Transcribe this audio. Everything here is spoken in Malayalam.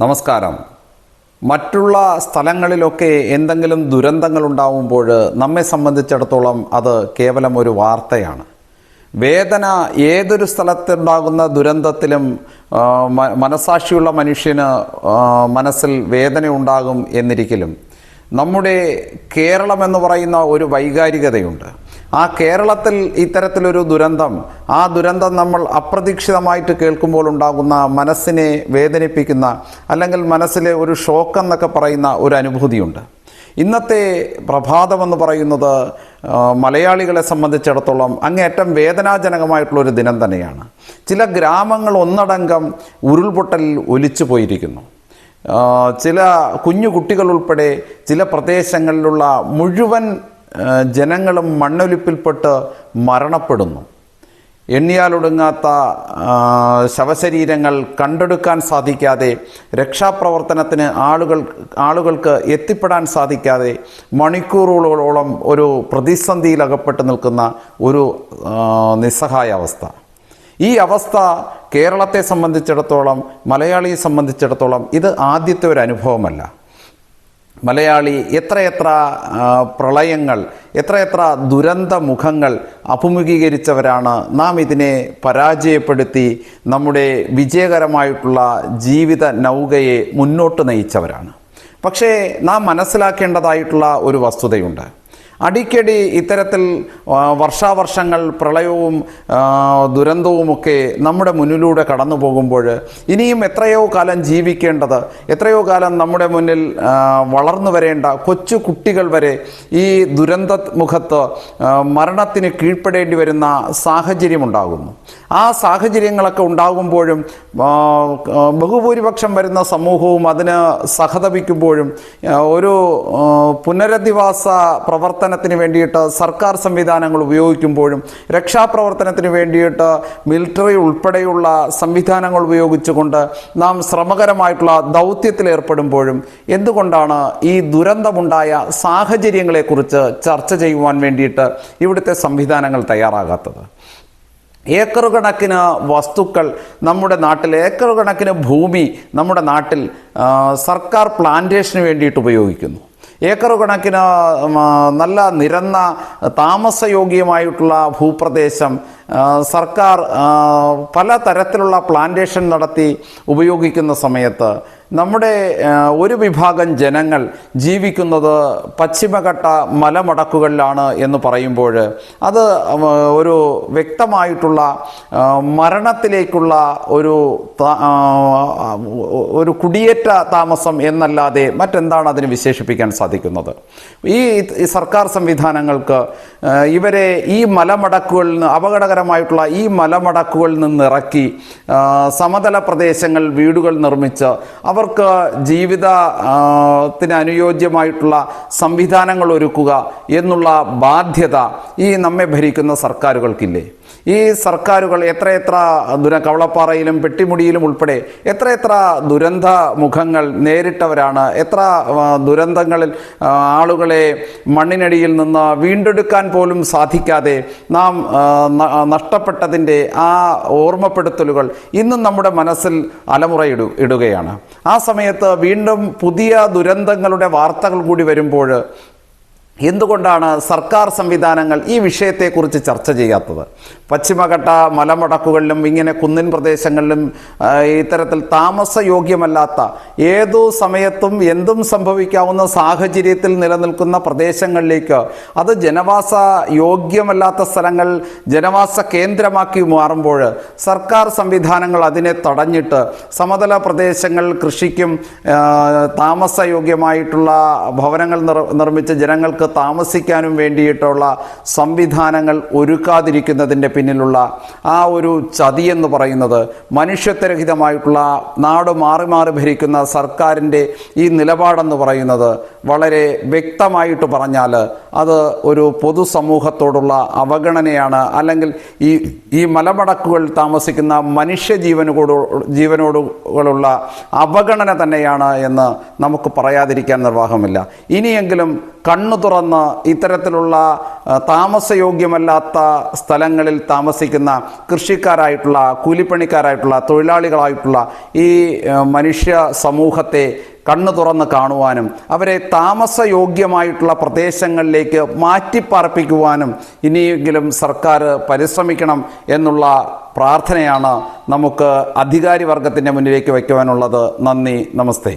നമസ്കാരം. മറ്റുള്ള സ്ഥലങ്ങളിലൊക്കെ എന്തെങ്കിലും ദുരന്തങ്ങൾ ഉണ്ടാവുമ്പോൾ നമ്മെ സംബന്ധിച്ചിടത്തോളം അത് കേവലം ഒരു വാർത്തയാണ്. വേദന ഏതൊരു സ്ഥലത്തുണ്ടാകുന്ന ദുരന്തത്തിലും മനസാക്ഷിയുള്ള മനുഷ്യന് മനസ്സിൽ വേദന ഉണ്ടാകും എന്നിരിക്കലും നമ്മുടെ കേരളം എന്ന് പറയുന്ന ഒരു വൈകാരികതയുണ്ട്. ആ കേരളത്തിൽ ഇത്തരത്തിലൊരു ദുരന്തം ആ ദുരന്തം നമ്മൾ അപ്രതീക്ഷിതമായിട്ട് കേൾക്കുമ്പോൾ ഉണ്ടാകുന്ന മനസ്സിനെ വേദനിപ്പിക്കുന്ന അല്ലെങ്കിൽ മനസ്സിലെ ഒരു ഷോക്ക് എന്നൊക്കെ പറയുന്ന ഒരു അനുഭൂതിയുണ്ട്. ഇന്നത്തെ പ്രഭാതമെന്ന് പറയുന്നത് മലയാളികളെ സംബന്ധിച്ചിടത്തോളം അങ്ങേയറ്റം വേദനാജനകമായിട്ടുള്ളൊരു ദിനം തന്നെയാണ്. ചില ഗ്രാമങ്ങൾ ഒന്നടങ്കം ഉരുൾപൊട്ടലിൽ ഒലിച്ചു പോയിരിക്കുന്നു. ചില കുഞ്ഞു കുട്ടികൾ ഉൾപ്പെടെ ചില പ്രദേശങ്ങളിലുള്ള മുഴുവൻ ജനങ്ങളും മണ്ണൊലിപ്പിൽപ്പെട്ട് മരണപ്പെടുന്നു. എണ്ണിയാലൊടുങ്ങാത്ത ശവശരീരങ്ങൾ കണ്ടെടുക്കാൻ സാധിക്കാതെ രക്ഷാപ്രവർത്തനത്തിന് ആളുകൾ ആളുകൾക്ക് എത്തിപ്പെടാൻ സാധിക്കാതെ മണിക്കൂറുകളോളം ഒരു പ്രതിസന്ധിയിൽ അകപ്പെട്ട് നിൽക്കുന്ന ഒരു നിസ്സഹായ അവസ്ഥ. ഈ അവസ്ഥ കേരളത്തെ സംബന്ധിച്ചിടത്തോളം മലയാളിയെ സംബന്ധിച്ചിടത്തോളം ഇത് ആദ്യത്തെ ഒരു അനുഭവമല്ല. മലയാളി എത്രയെത്ര പ്രളയങ്ങൾ എത്രയെത്ര ദുരന്ത മുഖങ്ങൾ അഭിമുഖീകരിച്ചവരാണ് നാം ഇതിനെ പരാജയപ്പെടുത്തി നമ്മുടെ വിജയകരമായിട്ടുള്ള ജീവിത നൗകയെ മുന്നോട്ട് നയിച്ചവരാണ്. പക്ഷേ നാം മനസ്സിലാക്കേണ്ടതായിട്ടുള്ള ഒരു വസ്തുതയുണ്ട്. അടിക്കടി ഇത്തരത്തിൽ വർഷാവർഷങ്ങൾ പ്രളയവും ദുരന്തവുമൊക്കെ നമ്മുടെ മുന്നിലൂടെ കടന്നു പോകുമ്പോൾ ഇനിയും എത്രയോ കാലം ജീവിക്കേണ്ടത് എത്രയോ കാലം നമ്മുടെ മുന്നിൽ വളർന്നു വരേണ്ട കൊച്ചു കുട്ടികൾ വരെ ഈ ദുരന്ത മുഖത്ത് മരണത്തിന് കീഴ്പ്പെടേണ്ടി വരുന്ന സാഹചര്യമുണ്ടാകുന്നു. ആ സാഹചര്യങ്ങളൊക്കെ ഉണ്ടാകുമ്പോഴും ബഹുഭൂരിപക്ഷം വരുന്ന സമൂഹവും അതിന് സഹതപിക്കുമ്പോഴും ഒരു പുനരധിവാസ പുനരധിവാസ പ്രവർത്തനത്തിന് വേണ്ടിയിട്ട് സർക്കാർ സംവിധാനങ്ങൾ ഉപയോഗിക്കുമ്പോഴും രക്ഷാപ്രവർത്തനത്തിന് വേണ്ടിയിട്ട് മിലിറ്ററി ഉൾപ്പെടെയുള്ള സംവിധാനങ്ങൾ ഉപയോഗിച്ചുകൊണ്ട് നാം ശ്രമകരമായിട്ടുള്ള ദൗത്യത്തിൽ ഏർപ്പെടുമ്പോഴും എന്തുകൊണ്ടാണ് ഈ ദുരന്തമുണ്ടായ സാഹചര്യങ്ങളെക്കുറിച്ച് ചർച്ച ചെയ്യുവാൻ വേണ്ടിയിട്ട് ഇവിടുത്തെ സംവിധാനങ്ങൾ തയ്യാറാകാത്തത്? ഏക്കർ കണക്കിന് വസ്തുക്കൾ നമ്മുടെ നാട്ടിൽ ഏക്കർ കണക്കിന് ഭൂമി നമ്മുടെ നാട്ടിൽ സർക്കാർ പ്ലാന്റേഷന് വേണ്ടിയിട്ട് ഉപയോഗിക്കുന്നു. ഏക്കർ കണക്കിന് നല്ല നിരന്ന താമസയോഗ്യമായിട്ടുള്ള ഭൂപ്രദേശം സർക്കാർ പല തരത്തിലുള്ള പ്ലാന്റേഷൻ നടത്തി ഉപയോഗിക്കുന്ന സമയത്ത് നമ്മുടെ ഒരു വിഭാഗം ജനങ്ങൾ ജീവിക്കുന്നത് പശ്ചിമഘട്ട മലമടക്കുകളിലാണ് എന്ന് പറയുമ്പോൾ അത് ഒരു വ്യക്തമായിട്ടുള്ള മരണത്തിലേക്കുള്ള ഒരു ഒരു കുടിയേറ്റ താമസം എന്നല്ലാതെ മറ്റെന്താണ് അതിന് വിശേഷിപ്പിക്കാൻ സാധിക്കുന്നത്? ഈ സർക്കാർ സംവിധാനങ്ങൾക്ക് ഇവരെ ഈ മലമടക്കുകളിൽ നിന്ന് അപകടകരമായിട്ടുള്ള ഈ മലമടക്കുകളിൽ നിന്ന് ഇറക്കി ആ, സമതല പ്രദേശങ്ങൾ വീടുകൾ നിർമ്മിച്ച് അവർക്ക് ജീവിതത്തിന് അനുയോജ്യമായിട്ടുള്ള സംവിധാനങ്ങൾ ഒരുക്കുക എന്നുള്ള ബാധ്യത ഈ നമ്മെ ഭരിക്കുന്ന സർക്കാരുകൾക്കില്ലേ? ഈ സർക്കാരുകൾ എത്രയെത്ര ദുര കവളപ്പാറയിലും പെട്ടിമുടിയിലും ഉൾപ്പെടെ എത്രയെത്ര ദുരന്ത മുഖങ്ങൾ നേരിട്ടവരാണ് എത്ര ദുരന്തങ്ങളിൽ ആളുകളെ മണ്ണിനടിയിൽ നിന്ന് വീണ്ടെടുക്കാൻ പോലും സാധിക്കാതെ നാം നഷ്ടപ്പെട്ടതിന്റെ ആ ഓർമ്മപ്പെടുത്തലുകൾ ഇന്നും നമ്മുടെ മനസ്സിൽ അലമുറയിടു ഇടുകയാണ്. ആ സമയത്ത് വീണ്ടും പുതിയ ദുരന്തങ്ങളുടെ വാർത്തകൾ കൂടി വരുമ്പോൾ എന്തുകൊണ്ടാണ് സർക്കാർ സംവിധാനങ്ങൾ ഈ വിഷയത്തെക്കുറിച്ച് ചർച്ച ചെയ്യാത്തത്? പശ്ചിമഘട്ട മലമടക്കുകളിലും ഇങ്ങനെ കുന്നിൻ പ്രദേശങ്ങളിലും ഇത്തരത്തിൽ താമസയോഗ്യമല്ലാത്ത ഏതു സമയത്തും എന്തും സംഭവിക്കാവുന്ന സാഹചര്യത്തിൽ നിലനിൽക്കുന്ന പ്രദേശങ്ങളിലേക്ക് അത് ജനവാസ യോഗ്യമല്ലാത്ത സ്ഥലങ്ങൾ ജനവാസ കേന്ദ്രമാക്കി മാറുമ്പോൾ സർക്കാർ സംവിധാനങ്ങൾ അതിനെ തടഞ്ഞിട്ട് സമതല പ്രദേശങ്ങൾ കൃഷിക്കും താമസയോഗ്യമായിട്ടുള്ള ഭവനങ്ങൾ നിർ നിർമ്മിച്ച് ജനങ്ങൾക്ക് താമസിക്കാനും വേണ്ടിയിട്ടുള്ള സംവിധാനങ്ങൾ ഒരുക്കാതിരിക്കുന്നതിന്റെ പിന്നിലുള്ള ആ ഒരു ചതി എന്ന് പറയുന്നത് മനുഷ്യത്വരഹിതമായിട്ടുള്ള നാട് മാറി മാറി ഭരിക്കുന്ന സർക്കാരിന്റെ ഈ നിലപാടെന്ന് പറയുന്നത് വളരെ വ്യക്തമായിട്ട് പറഞ്ഞാൽ അത് ഒരു പൊതുസമൂഹത്തോടുള്ള അവഗണനയാണ്. അല്ലെങ്കിൽ ഈ ഈ മലമടക്കുകൾ താമസിക്കുന്ന മനുഷ്യജീവനോട് ജീവനോടുകളുള്ള അവഗണന തന്നെയാണ് എന്ന് നമുക്ക് പറയാതിരിക്കാൻ നിർവാഹമില്ല. ഇനിയെങ്കിലും കണ്ണു തുറന്ന് ഇത്തരത്തിലുള്ള താമസയോഗ്യമല്ലാത്ത സ്ഥലങ്ങളിൽ താമസിക്കുന്ന കൃഷിക്കാരായിട്ടുള്ള കൂലിപ്പണിക്കാരായിട്ടുള്ള തൊഴിലാളികളായിട്ടുള്ള ഈ മനുഷ്യ സമൂഹത്തെ കണ്ണു തുറന്ന് കാണുവാനും അവരെ താമസയോഗ്യമായിട്ടുള്ള പ്രദേശങ്ങളിലേക്ക് മാറ്റിപ്പാർപ്പിക്കുവാനും ഇനിയെങ്കിലും സർക്കാർ പരിശ്രമിക്കണം എന്നുള്ള പ്രാർത്ഥനയാണ് നമുക്ക് അധികാരി വർഗത്തിന്റെ മുന്നിലേക്ക് വയ്ക്കുവാനുള്ളത്. നന്ദി നമസ്തേ.